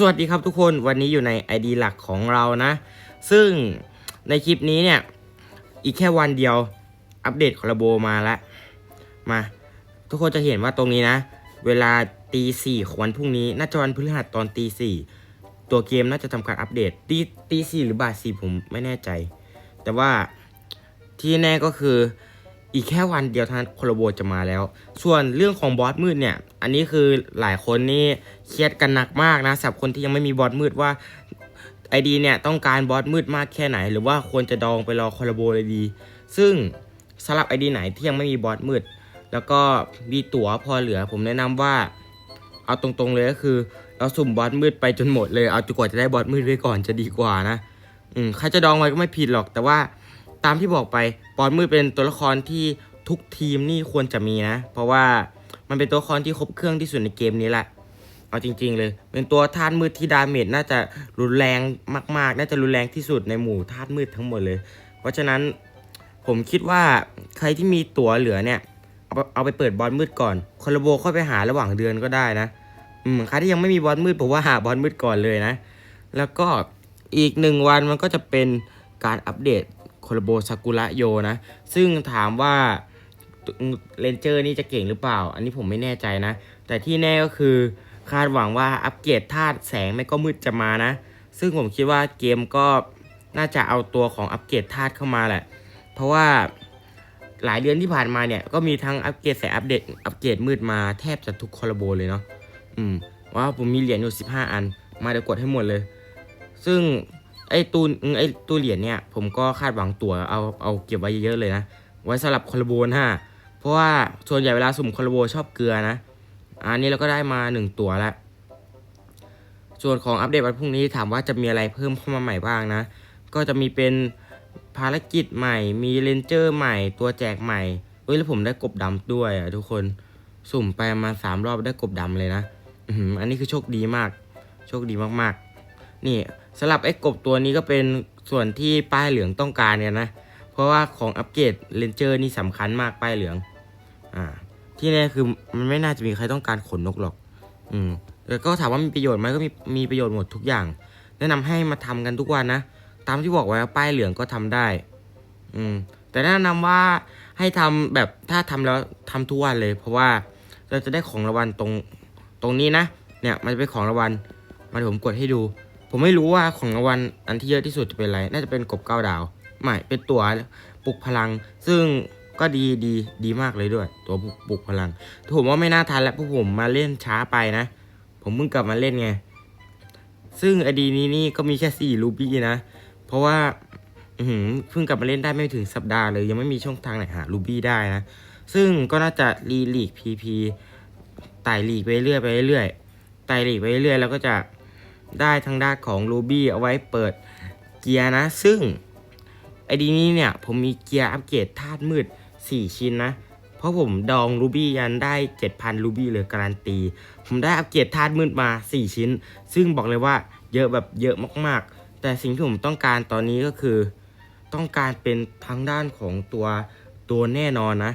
สวัสดีครับทุกคนวันนี้อยู่ใน ID หลักของเรานะ ซึ่งในคลิปนี้เนี่ย อีกแค่วันเดียวอัปเดตคอลลาโบมาแล้วมา ทุกคนจะเห็นว่าตรงนี้นะ เวลาตีสี่ของวันพรุ่งนี้น่าจะวันพฤหัสตอนตีสี่ตัวเกมน่าจะทำการอัปเดตตีตีสี่หรือบ่ายสี่ผมไม่แน่ใจ แต่ว่าที่แน่ก็คือ อีกแค่วันเดียวท่านั้นโลโบจะมาแล้ว ส่วนเรื่องของบอสมืดเนี่ย อันนี้คือหลายคนนี่เครียดกันหนักมากนะสำหรับคนที่ยังไม่มีบอสมืดว่าไอดีเนี่ยต้องการบอสมืดมากแค่ไหน หรือว่าควรจะดองไปรอโคลโบเลยดี ซึ่งสำหรับไอดีไหนที่ยังไม่มีบอสมืด แล้วก็มีตั๋วพอเหลือ ผมแนะนำว่า เอาตรงๆเลยก็คือเราสุ่มบอสมืดไปจนหมดเลยเอาจนกว่าจะได้บอสมืดไว้ก่อนจะดีกว่านะอืมใครจะดองไว้ก็ไม่ผิดหรอกแต่ว่า ตามที่บอกไปบอสมืดเป็นตัวละครที่ทุกทีมนี่ควรจะมีนะ เพราะว่ามันเป็นตัวละครที่ครบเครื่องที่สุดในเกมนี้แหละเอาจริง ๆ เลย เป็นตัวธาตุมืดที่ดาเมจน่าจะรุนแรงมากๆ น่าจะรุนแรงที่สุดในหมู่ธาตุมืดทั้งหมดเลย เพราะฉะนั้นผมคิดว่าใครที่มีตั๋วเหลือเนี่ยเอาไปเอาไปเปิดบอลมืดก่อนคอลลโบค่อยไปหาระหว่างเดือนก็ได้นะอืมใครที่ยังไม่มีบอลมืดผมว่าหาบอลมืดก่อนเลยนะ แล้วก็อีกหนึ่งวันมันก็จะเป็นการอัปเดต คลโบซากุระโยนะ ซึ่งถามว่าเลนเจอร์นี่จะเก่งหรือเปล่า อันนี้ผมไม่แน่ใจนะ แต่ที่แน่ก็คือคาดหวังว่าอัปเกรดธาตุแสงไม่ก็มืดจะมานะ ซึ่งผมคิดว่าเกมก็น่าจะเอาตัวของอัปเกรดธาตุเข้ามาแหละ เพราะว่าหลายเดือนที่ผ่านมาเนี่ย ก็มีทั้งอัปเกรดแสงอัปเดตอัปเกรดมืดมาแทบจะทุกคอลโบเลยเนาะ อืมว่าผมมีเหรียญอยู่15 อัน มาเดี๋ยวกดให้หมดเลย ซึ่ง ไอตู้ไอตูเหรียญเนี่ยผมก็คาดหวังตั๋วเอาเอาเก็บไว้เยอะเลยนะ ไว้สำหรับคอลลาโบนฮะเพราะว่าส่วนใหญ่เวลาสุ่มคอลลาโบชอบเกลือนะ อันนี้เราก็ได้มา1ตั๋วแล้วส่วนของอัปเดตวันพรุ่งนี้ถามว่าจะมีอะไรเพิ่มเข้ามาใหม่บ้างนะ ก็จะมีเป็นภารกิจใหม่ มีเลนเจอร์ใหม่ ตัวแจกใหม่ เอ้ยแล้วผมได้กบดำด้วยอะทุกคน สุ่มไปมาสามรอบได้กบดำเลยนะอือันนี้คือโชคดีมาก โชคดีมากๆ นี่ สำหรับไอ้กบตัวนี้ก็เป็นส่วนที่ป้ายเหลืองต้องการเนี่ยนะ เพราะว่าของอัปเกรดเลนเจอร์นี่สำคัญมากป้ายเหลือง อ่า ที่แน่คือมันไม่น่าจะมีใครต้องการขนนกหรอก อืมแล้วก็ถามว่ามีประโยชน์ไหมก็มีมีประโยชน์หมดทุกอย่าง แนะนำให้มาทำกันทุกวันนะ ตามที่บอกไว้ป้ายเหลืองก็ทำได้ อืม แต่แนะนำว่าให้ทำแบบถ้าทำแล้วทำทุกวันเลย เพราะว่าเราจะได้ของรางวัลตรงตรงนี้นะ เนี่ยมันจะเป็นของรางวัลมาเดี๋ยวผมกดให้ดู ผมไม่รู้ว่าของรางวัลอันที่เยอะที่สุดจะเป็นอะไร น่าจะเป็นกบเก้าดาว ไม่ เป็นตัวปลุกพลัง ซึ่งก็ดีดีดีมากเลยด้วย ตัวปลุกพลังแต่ผมว่าไม่น่าทันแล้วเพราะผมมาเล่นช้าไปนะ ผมเพิ่งกลับมาเล่นไง ซึ่งไอดีนี้นี่ก็มีแค่สี่รูบี้นะ เพราะว่าเพิ่งกลับมาเล่นได้ไม่ถึงสัปดาห์เลย ยังไม่มีช่องทางไหนหารูบี้ได้นะ ซึ่งก็น่าจะรีลีกพีพีไต่ลีกไปเรื่อยไปเรื่อยไต่ลีกไปเรื่อยแล้วก็จะ ได้ทางด้านของรูบี้เอาไว้เปิดเกียร์นะ ซึ่งไอดีนี้เนี่ยผมมีเกียร์อัปเกรดธาตุมืด 4 ชิ้นนะ เพราะผมดองรูบี้ยันได้ 7,000รูบี้เลยการันตี ผมได้อัปเกรดธาตุมืดมา 4 ชิ้น ซึ่งบอกเลยว่าเยอะแบบเยอะมากๆ แต่สิ่งที่ผมต้องการตอนนี้ก็คือ ต้องการเป็นทางด้านของตัวตัวแน่นอนนะ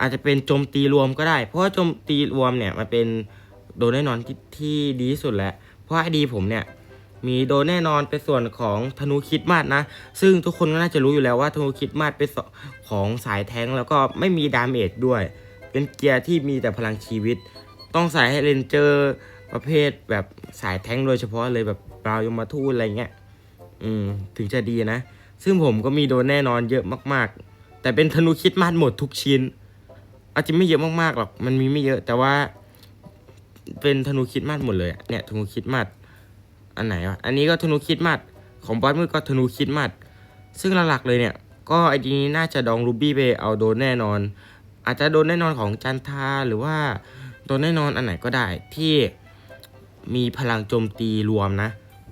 อาจจะเป็นโจมตีรวมก็ได้ เพราะว่าโจมตีรวมเนี่ยมันเป็นโดนแน่นอนที่ที่ดีที่สุดแหละ เพราะไอดีผมเนี่ยมีโดนแน่นอนเป็นส่วนของธนูคิดมาดนะ ซึ่งทุกคนก็น่าจะรู้อยู่แล้วว่าธนูคิดมาดเป็นของสายแทงแล้วก็ไม่มีดาเมจด้วย เป็นเกียร์ที่มีแต่พลังชีวิต ต้องใส่ให้เรนเจอร์ประเภทแบบสายแทงโดยเฉพาะเลยแบบบราวยมาทูอะไรเงี้ยอืมถึงจะดีนะ ซึ่งผมก็มีโดนแน่นอนเยอะมากๆ แต่เป็นธนูคิดมาดหมดทุกชิ้น อาจจะไม่เยอะมากๆหรอกมันมีไม่เยอะแต่ว่า เป็นธนูคิดมาดหมดเลยอะเนี่ยธนูคิดมาดอันไหนวะอันนี้ก็ธนูคิดมาดของบอสมือก็ธนูคิดมาดซึ่งหลักๆเลยเนี่ย ก็ไอ้ทีนี้น่าจะดองรูบี้ไปเอาโดนแน่นอน อาจจะโดนแน่นอนของจันทาหรือว่าโดนแน่นอนอันไหนก็ได้ที่มีพลังโจมตีรวมนะ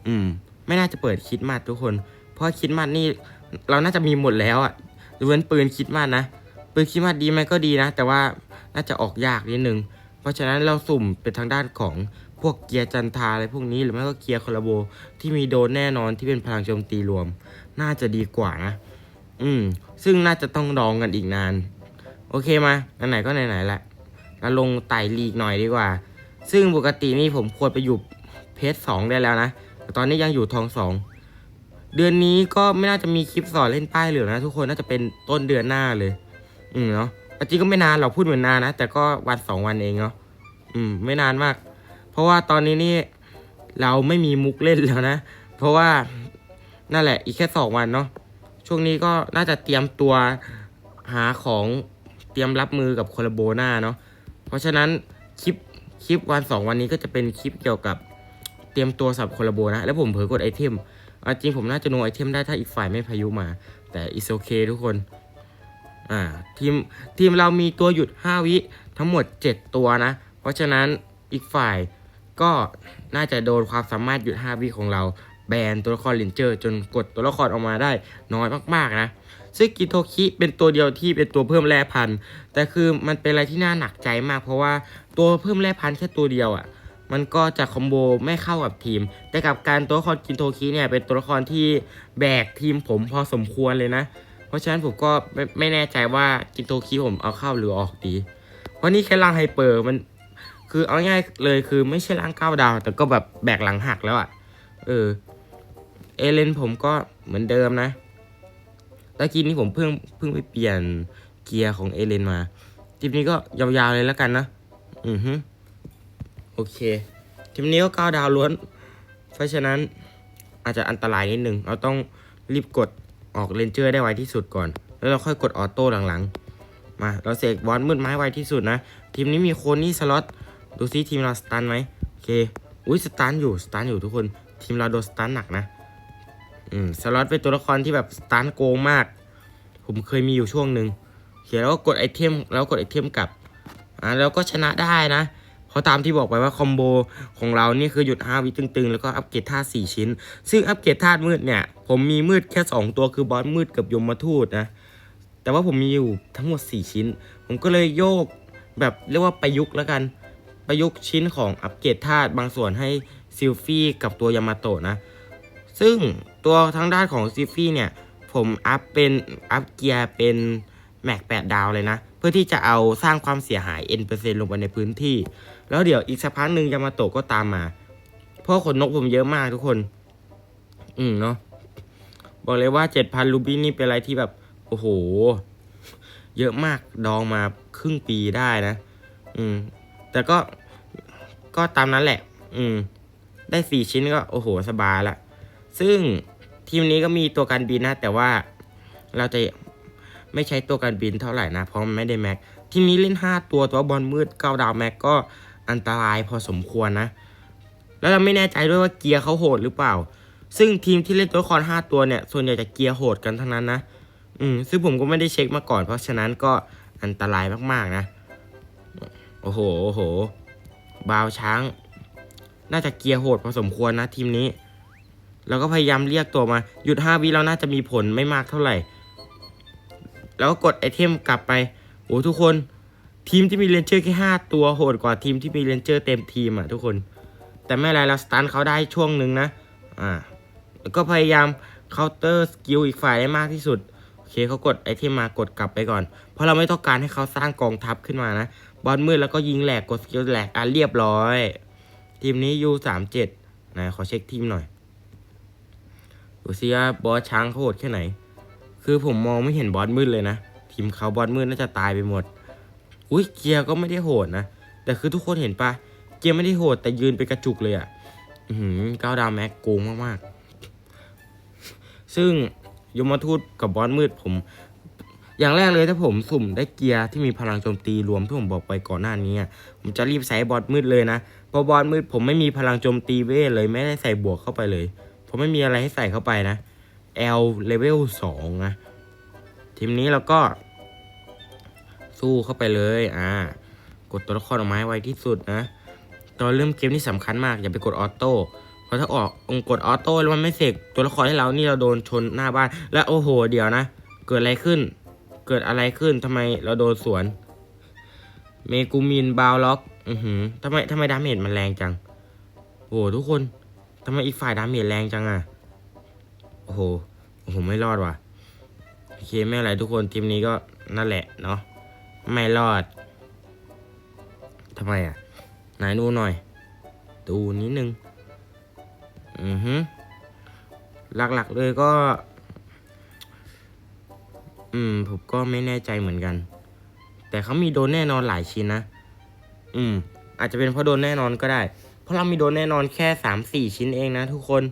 อืม ไม่น่าจะเปิดคิดมาดทุกคน เพราะคิดมาดนี่เราน่าจะมีหมดแล้วอะเว้นปืนคิดมาดนะปืนคิดมาดดีไหมก็ดีนะ แต่ว่าน่าจะออกยากนิดนึง เพราะฉะนั้นเราสุ่มเป็นทางด้านของพวกเกียร์จันทาอะไรพวกนี้หรือไม่ก็เกียร์คอลลาโบที่มีโดนแน่นอนที่เป็นพลังโจมตีรวม น่าจะดีกว่านะ อืม ซึ่งน่าจะต้องดองกันอีกนาน โอเคมาไหนก็ไหนๆแหละเราลงไต่ลีกหน่อยดีกว่า ซึ่งปกตินี่ผมควรไปอยู่เพเพจสองได้แล้วนะแต่ตอนนี้ยังอยู่ทองสองเดือนนี้ก็ไม่น่าจะมีคลิปสอนเล่นป้ายเหลืองนะ ทุกคนน่าจะเป็นต้นเดือนหน้าเลย อืมเนาะ แต่จริงก็ไม่นานเราพูดเหมือนนานนะ แต่ก็วันสองวันเองเนาะอืม ไม่นานมาก เพราะว่าตอนนี้นี่เราไม่มีมุกเล่นแล้วนะ เพราะว่านั่นแหละ อีกแค่สองวันเนาะช่วงนี้ก็น่าจะเตรียมตัวหาของเตรียมรับมือกับโคลาโบนาเนาะเพราะฉะนั้นคลิปคลิปวันสองวันนี้ก็จะเป็นคลิปเกี่ยวกับเตรียมตัวสับโคลาโบนะแล้วผมเผลอกดไอเทมจริงผมน่าจะโนไอเทมได้ถ้าอีกฝ่ายไม่พายุมา แต่ is okay ทุกคน อ่าทีมทีมเรามีตัวหยุด 5 วิทั้งหมด 7 ตัวนะ เพราะฉะนั้นอีกฝ่ายก็น่าจะโดนความสามารถหยุด 5 วิของเราแบนตัวละครเลนเจอร์ จนกดตัวละครออกมาได้น้อยมากๆนะซึ่งกิโทคิเป็นตัวเดียวที่เป็นตัวเพิ่มแร่พันแต่คือมันเป็นอะไรที่น่าหนักใจมาก เพราะว่าตัวเพิ่มแร่พันแค่ตัวเดียวอะ่ะมันก็จะคอมโบไม่เข้ากับทีม แต่กับการตัวละครกินโทคิเนี่ยเป็นตัวละครที่แบกทีมผมพอสมควรเลยนะ เพราะฉะนั้นผมก็ไม่ไม่แน่ใจว่ากินโทคิผมเอาเข้าหรือออกดี เพราะนี่แค่ร่างไฮเปอร์มัน คือเอาง่ายเลยคือไม่ใช่ร่างเก้าดาว แต่ก็แบบแบกหลังหักแล้วอะ่ะ เออ เอเลนผมก็เหมือนเดิมนะตะกี้นี้ผมเพิ่งเพิ่งไปเปลี่ยนเกียร์ของเอเลนมาทีมนี้ก็ยาวๆเลยแล้วกันนะ อือฮึโอเคทีมนี้ก็เก้าดาวล้วน เพราะฉะนั้นอาจจะอันตรายนิดนึง เราต้องรีบกด ออกเลนเจอร์ได้ไวที่สุดก่อน แล้วเราค่อยกดออโต้หลังๆ มาเราเสกบอลมืดไม้ไวที่สุดนะ ทีมนี้มีโคนี่สล็อตดูซิทีมเราสตันไหมโอเคอุ้ยสตันอยู่สตันอยู่ทุกคนทีมเราโดนสตันหนักนะอืมสล็อตเป็นตัวละครที่แบบสตันโกงมาก ผมเคยมีอยู่ช่วงหนึ่งโอเคแล้วก็กดไอเทมแล้วกดไอเทมกลับอ่าแล้วก็ชนะได้นะ เพราะตามที่บอกไปว่าคอมโบของเรานี่คือหยุด 5 วิตึงๆ แล้วก็อัปเกรดธาตุ4ชิ้น ซึ่งอัปเกรดธาตุมืดเนี่ย ผมมีมืดแค่ 2 ตัวคือบอสมืดกับยมมาทูตนะ แต่ว่าผมมีอยู่ทั้งหมด 4 ชิ้น ผมก็เลยโยกแบบเรียกว่าประยุกต์แล้วกัน ประยุกต์ชิ้นของอัปเกรดธาตุบางส่วนให้ซิลฟี่กับตัวยามาโตะนะ ซึ่งตัวทางด้านของซิลฟี่เนี่ยผมอัพเป็นอัพเกียร์เป็น แม็ก8ดาวเลยนะ เพื่อที่จะเอาสร้างความเสียหาย n เปอร์เซ็นต์ลงไปในพื้นที่ แล้วเดี๋ยวอีกสักพักหนึ่งยามาโตะก็ตามมา เพราะขนนกผมเยอะมากทุกคน อืมเนาะบอกเลยว่าเจ็ดพันรูบี้นี่เป็นอะไรที่แบบ โอ้โห เยอะมากดองมาครึ่งปีได้นะ อืม แต่ก็ก็ตามนั้นแหละ อืม ได้สี่ชิ้นก็ โอ้โห สบายละ ซึ่งทีมนี้ก็มีตัวการบินนะ แต่ว่าเราจะ ไม่ใช้ตัวการบินเท่าไหร่นะ เพราะมันไม่ได้แม็ก ทีมนี้เล่น 5 ตัวตัวบอลมืด9ดาวแม็กก็อันตรายพอสมควรนะ แล้วเราไม่แน่ใจด้วยว่าเกียร์เขาโหดหรือเปล่า ซึ่งทีมที่เล่นตัวละคร5ตัวเนี่ยส่วนใหญ่จะเกียร์โหดกันทั้งนั้นนะ อืมซึ่งผมก็ไม่ได้เช็คมาก่อน เพราะฉะนั้นก็อันตรายมากๆนะ โอ้โหโอ้โหบาวช้าง น่าจะเกียร์โหดพอสมควรนะทีมนี้แล้วก็พยายามเรียกตัวมา หยุด 5 วิแล้วน่าจะมีผลไม่มากเท่าไหร่ แล้วก็กดไอเทมกลับไปโอ้ทุกคนทีมที่มีเรนเจอร์แค่5ตัวโหดกว่าทีมที่มีเรนเจอร์เต็มทีมอะทุกคน แต่ไม่ไรเราสตันเขาได้ช่วงหนึ่งนะอ่าแล้วก็พยายามเคาน์เตอร์สกิลอีกฝ่ายได้มากที่สุดโอเคเขากดไอเทมมากดกลับไปก่อน เพราะเราไม่ต้องการให้เขาสร้างกองทัพขึ้นมานะบอลมืดแล้วก็ยิงแหลกกดสกิลแหลกอะเรียบร้อย ทีมนี้ยูสามเจ็ดนะขอเช็คทีมหน่อยดูซิว่าบอสช้างเขาโหดแค่ไหน คือผมมองไม่เห็นบอสมืดเลยนะ ทีมเขาบอสมืดน่าจะตายไปหมด อุ้ยเกียร์ก็ไม่ได้โหดนะ แต่คือทุกคนเห็นปะเกียร์ไม่ได้โหดแต่ยืนเป็นกระจุกเลยอะ่ะอือหือก้าวดาวแม็กโกงมากๆ ซึ่งยมทูตกับบอสมืดผม อย่างแรกเลยถ้าผมสุ่มได้เกียร์ที่มีพลังโจมตีรวมที่ผมบอกไปก่อนหน้านี้ ผมจะรีบใส่บอสมืดเลยนะ เพราะบอสมืดผมไม่มีพลังโจมตีเวทเลยไม่ได้ใส่บวกเข้าไปเลย ผมไม่มีอะไรให้ใส่เข้าไปนะ L level 2นะทีมนี้เราก็ สู้เข้าไปเลยอ่ากดตัวละครออกมาให้ไวที่สุดนะตอนเริ่มเกมนี่สำคัญมากอย่าไปกดออโต้เพราะถ้าออกองกดออโต้แล้วมันไม่เสกตัวละครให้เรานี่เราโดนชนหน้าบ้าน แล้วโอ้โห เดี๋ยวนะ เกิดอะไรขึ้น เกิดอะไรขึ้นทำไมเราโดนสวน เมกูมินบาวล็อกอือหือทำไมทำไมดาเมจมันแรงจังโอ้โหทุกคนทำไมอีกฝ่ายดาเมจแรงจังอะโอ้โหโอ้โหไม่รอดว่ะโอเคไม่เป็นไรทุกคนทีมนี้ก็นั่นแหละเนาะไม่รอดทำไมอะไหนดูหน่อย ดูนิดนึงอือฮึหลักๆเลยก็ อืม ผมก็ไม่แน่ใจเหมือนกัน แต่เขามีโดนแน่นอนหลายชิ้นนะ อืม อาจจะเป็นเพราะโดนแน่นอนก็ได้ เพราะเรามีโดนแน่นอนแค่สามสี่ชิ้นเองนะทุกคน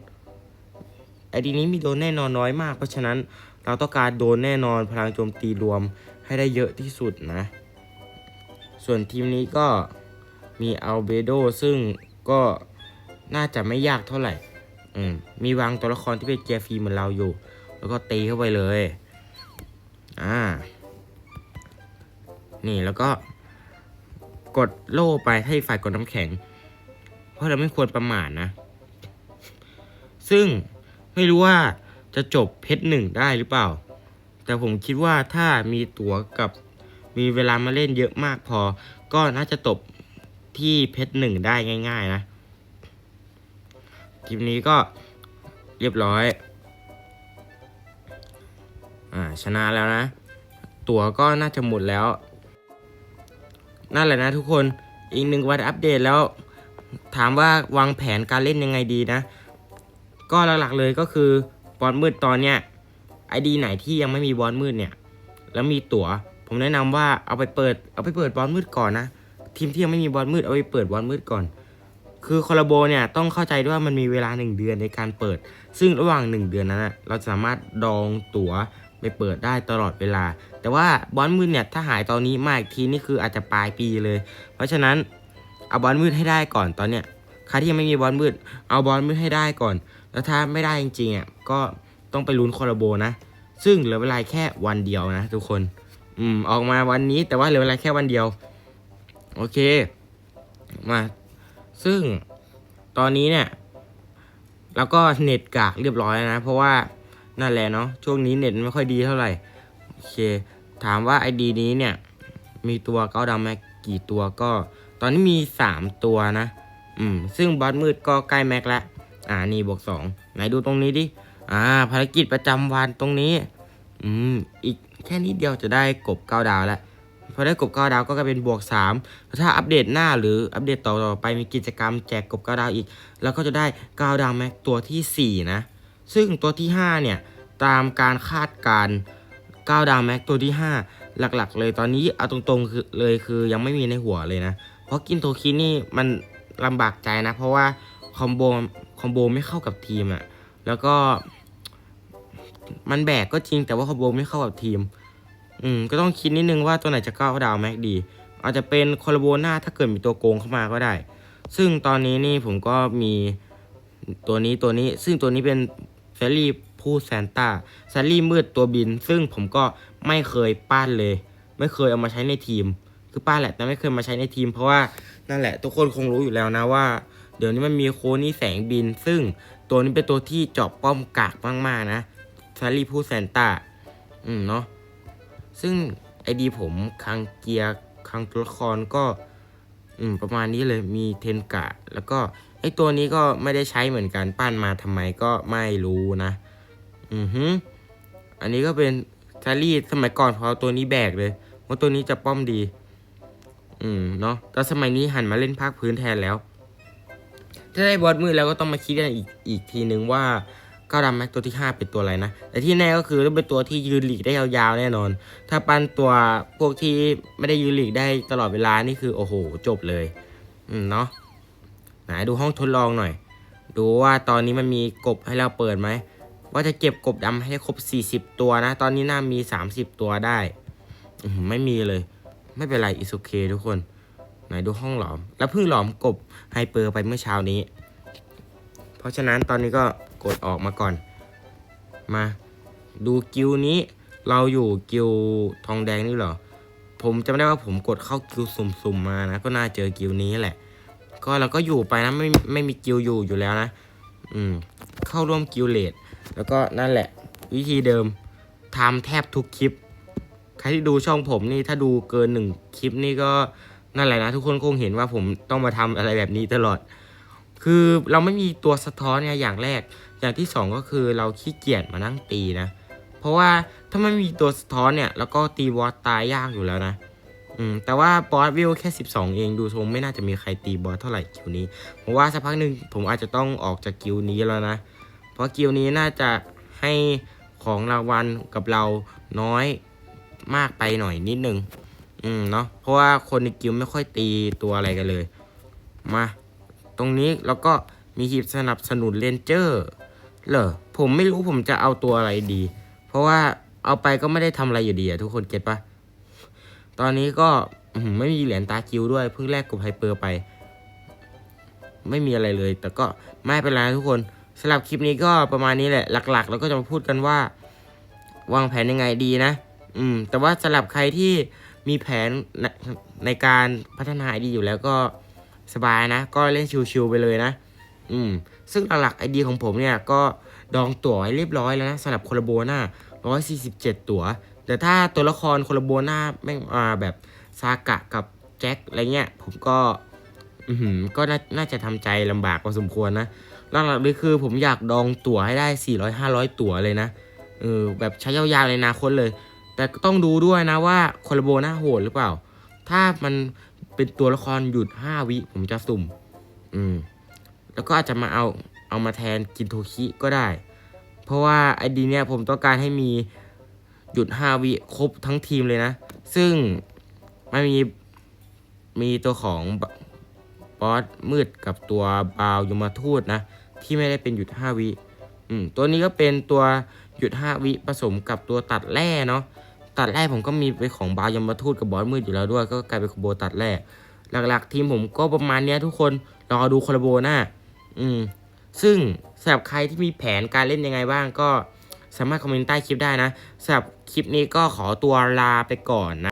ไอดีนี้มีโดนแน่นอนน้อยมาก เพราะฉะนั้นเราต้องการโดนแน่นอนพลังโจมตีรวมให้ได้เยอะที่สุดนะ ส่วนทีมนี้ก็มีอัลเบโดซึ่งก็น่าจะไม่ยากเท่าไหร่ อืม มีวางตัวละครที่เป็นเกียร์ฟรีเหมือนเราอยู่ แล้วก็ตีเข้าไปเลย อ่า นี่แล้วก็กดโล่ไปให้ฝ่ายกดน้ำแข็ง เพราะเราไม่ควรประมาทนะ ซึ่ง ไม่รู้ว่าจะจบเพชรหนึ่งได้หรือเปล่า แต่ผมคิดว่าถ้ามีตั๋วกับมีเวลามาเล่นเยอะมากพอ ก็น่าจะตบที่เพชรหนึ่งได้ง่าย ๆ นะทีมนี้ก็เรียบร้อย อ่าชนะแล้วนะ ตั๋วก็น่าจะหมดแล้ว นั่นแหละนะทุกคนอีกหนึ่งวันอัปเดตแล้ว ถามว่าวางแผนการเล่นยังไงดีนะ ก็หลักๆเลยก็คือบอลมืดตอนเนี้ยไอดีไหนที่ยังไม่มีบอลมืดเนี่ย แล้วมีตั๋ว ผมแนะนำว่าเอาไปเปิดเอาไปเปิดบอลมืดก่อนนะทีมที่ยังไม่มีบอลมืดเอาไปเปิดบอลมืดก่อน คือคอลโบเนี่ยต้องเข้าใจด้วยว่ามันมีเวลาหนึ่งเดือนในการเปิด ซึ่งระหว่างหนึ่งเดือนนั้นนะเราสามารถดองตั๋วไปเปิดได้ตลอดเวลา แต่ว่าบอลมืดเนี่ยถ้าหายตอนนี้มาอีกทีนี่คืออาจจะปลายปีเลย เพราะฉะนั้นเอาบอลมืดให้ได้ก่อนตอนเนี้ยใครที่ยังไม่มีบอลมืด เอาบอลมืดให้ได้ก่อน แล้วถ้าไม่ได้จริงๆอะก็ต้องไปลุ้นคอลลาโบนะ ซึ่งเหลือเวลาแค่วันเดียวนะ ทุกคน อืมออกมาวันนี้แต่ว่าเหลือเวลาแค่วันเดียว โอเค มา ซึ่งตอนนี้เนี่ยเราก็เน็ตกากเรียบร้อยแล้วนะ เพราะว่านั่นแหละเนาะช่วงนี้เน็ตไม่ค่อยดีเท่าไหร่โอเค ถามว่าไอดีนี้เนี่ย มีตัวเก้าดำแม็กกี่ตัวก็ ตอนนี้มีสามตัวนะ อืม ซึ่งบอสมืดก็ใกล้แม็กแล้ว อ่านี่บวกสองไหนดูตรงนี้ดิอ่าภารกิจประจำวันตรงนี้ อืมอีกแค่นิดเดียวจะได้กบเก้าดาวแล้วพอได้กบเก้าดาวก็กลายเป็นบวกสามถ้าอัปเดตหน้าหรืออัปเดตต่อๆไปมีกิจกรรมแจกกบเก้าดาวอีก แล้วก็จะได้เก้าดาวแม็กตัวที่สี่นะซึ่งตัวที่ห้าเนี่ยตามการคาดการเก้าดาวแม็กตัวที่ห้าหลักๆ เลยตอนนี้เอาตรงๆคือเลยคือยังไม่มีในหัวเลยนะ เพราะกินโทคินี่มันลำบากใจนะ เพราะว่าคอมโบ คอมโบไม่เข้ากับทีมอะแล้วก็มันแบกก็จริงแต่ว่าคอมโบไม่เข้ากับทีม อืมก็ต้องคิดนิดนึงว่าตัวไหนจะก้าวดาวแม็กดี อาจจะเป็นคอลโบหน้าถ้าเกิดมีตัวโกงเข้ามาก็ได้ ซึ่งตอนนี้นี่ผมก็มีตัวนี้ตัวนี้ ซึ่งตัวนี้เป็นแซลลี่ผู้แซนต้าแซลลี่มืดตัวบิน ซึ่งผมก็ไม่เคยป้านเลย ไม่เคยเอามาใช้ในทีม คือป้านแหละแต่ไม่เคยมาใช้ในทีม เพราะว่านั่นแหละ ทุกคนคงรู้อยู่แล้วนะว่า เดี๋ยวนี้มันมีโคนี่แสงบิน ซึ่งตัวนี้เป็นตัวที่เจาะป้อมกากมากๆนะแซลลี่ผู้แซนต้าอืมเนาะซึ่งไอดีผมคังเกียร์คังตัวละครก็อืมประมาณนี้เลยมีเทนกะ แล้วก็ไอตัวนี้ก็ไม่ได้ใช้เหมือนกันปั้นมาทำไมก็ไม่รู้นะอือฮึอันนี้ก็เป็นแซลลี่สมัยก่อนพอตัวนี้แบกเลยว่าตัวนี้จะป้อมดี อืมเนาะแต่สมัยนี้หันมาเล่นภาคพื้นแทนแล้ว ถ้าได้บอสมือแล้วก็ต้องมาคิดกันอีกอีกทีนึงว่าก้าวดำแม็กตัวที่ 5 เป็นตัวอะไรนะ แต่ที่แน่ก็คือต้องเป็นตัวที่ยืนหลีกได้ยาวๆแน่นอน ถ้าปั้นตัวพวกที่ไม่ได้ยืนหลีกได้ตลอดเวลานี่คือโอ้โหจบเลย อืมเนาะไหนดูห้องทดลองหน่อย ดูว่าตอนนี้มันมีกบให้เราเปิดไหม ว่าจะเก็บกบดำให้ครบ 40 ตัวนะ ตอนนี้น่ามี 30 ตัวได้อืไม่มีเลย ไม่เป็นไรอิสุเคทุกคน ไหนดูห้องหลอม แล้วเพิ่งหลอมกบไฮเปอร์ไปเมื่อเช้านี้ เพราะฉะนั้นตอนนี้ก็กดออกมาก่อน มาดูกิวนี้เราอยู่กิวทองแดงนี่เหรอ ผมจำได้ว่าผมกดเข้ากิวสุ่มๆมานะ ก็น่าเจอกิวนี้แหละ ก็เราก็อยู่ไปนะไม่ไม่มีกิวอยู่อยู่แล้วนะ อืม เข้าร่วมกิวเลดแล้วก็นั่นแหละ วิธีเดิมทำแทบทุกคลิป ใครที่ดูช่องผมนี่ถ้าดูเกินหนึ่งคลิปนี่ก็ นั่นแหละนะทุกคนคงเห็นว่าผมต้องมาทำอะไรแบบนี้ตลอด คือเราไม่มีตัวสะท้อนเนี่ยอย่างแรก อย่างที่สองก็คือเราขี้เกียจมานั่งตีนะ เพราะว่าถ้าไม่มีตัวสะท้อนเนี่ย แล้วก็ตีวอตตายยากอยู่แล้วนะอืมแต่ว่าบอสวิวแค่ 12 เองดูทรงไม่น่าจะมีใครตีบอสเท่าไหร่กิวนี้ผมว่าสักพักหนึ่งผมอาจจะต้องออกจากกิวนี้แล้วนะ เพราะกิวนี้น่าจะให้ของรางวัลกับเราน้อยมากไปหน่อยนิดนึง อืมเนาะเพราะว่าคนในกิวไม่ค่อยตีตัวอะไรกันเลย มา ตรงนี้แล้วก็มีหีบสนับสนุนเลนเจอร์เหรอผมไม่รู้ผมจะเอาตัวอะไรดี เพราะว่าเอาไปก็ไม่ได้ทำอะไรอยู่ดีอะทุกคนเก็ตปะตอนนี้ก็ไม่มีเหรียญตาคิวด้วยเพิ่งแลกกบไฮเปอร์ไป ไม่มีอะไรเลย แต่ก็ไม่เป็นไรทุกคนสำหรับคลิปนี้ก็ประมาณนี้แหละหลักๆ แล้วก็จะมาพูดกันว่า วางแผนยังไงดีนะ อืม แต่ว่าสำหรับใครที่ มีแผนในในการพัฒนาไอดีอยู่แล้วก็สบายนะ ก็เล่นชิวๆไปเลยนะ อืม ซึ่งหลักๆไอดีของผมเนี่ยก็ดองตั๋วไว้เรียบร้อยแล้วนะสำหรับโคลโบนา147 ตั๋ว แต่ถ้าตัวละครโคลโบนาแม่งมาแบบซากะกับแจ็คอะไรเงี้ยผมก็ อือหือก็น่าน่าจะทำใจลำบากพอสมควรนะหลักๆเลยคือผมอยากดองตั๋วให้ได้ 400 500 ตั๋วเลยนะเออแบบใช้ยาวๆในอนาคตเลย แต่ต้องดูด้วยนะว่าโคลโบน่าโหดหรือเปล่า ถ้ามันเป็นตัวละครหยุด 5 วิผมจะสุ่ม อืม แล้วก็อาจจะมาเอาเอามาแทนกินโทคิก็ได้ เพราะว่าไอดีเนี่ยผมต้องการให้มีหยุด 5 วิครบทั้งทีมเลยนะ ซึ่งมันมีมีตัวของบบอสมืดกับตัวบาวยมทูตนะ ที่ไม่ได้เป็นหยุด 5 วิอืมตัวนี้ก็เป็นตัวหยุด 5 วิผสมกับตัวตัดแร่เนาะ ตัดแร่ผมก็มีไปของบายมทูตกับบอสมืดอยู่แล้วด้วย ก็กลายเป็นคอมโบตัดแร่หลักๆ ทีมผมก็ประมาณเนี้ยทุกคนรอดูคอลโบหน้าอืมซึ่งสำหรับใครที่มีแผนการเล่นยังไงบ้างก็สามารถคอมเมนต์ใต้คลิปได้นะสำหรับคลิปนี้ก็ขอตัวลาไปก่อนนะ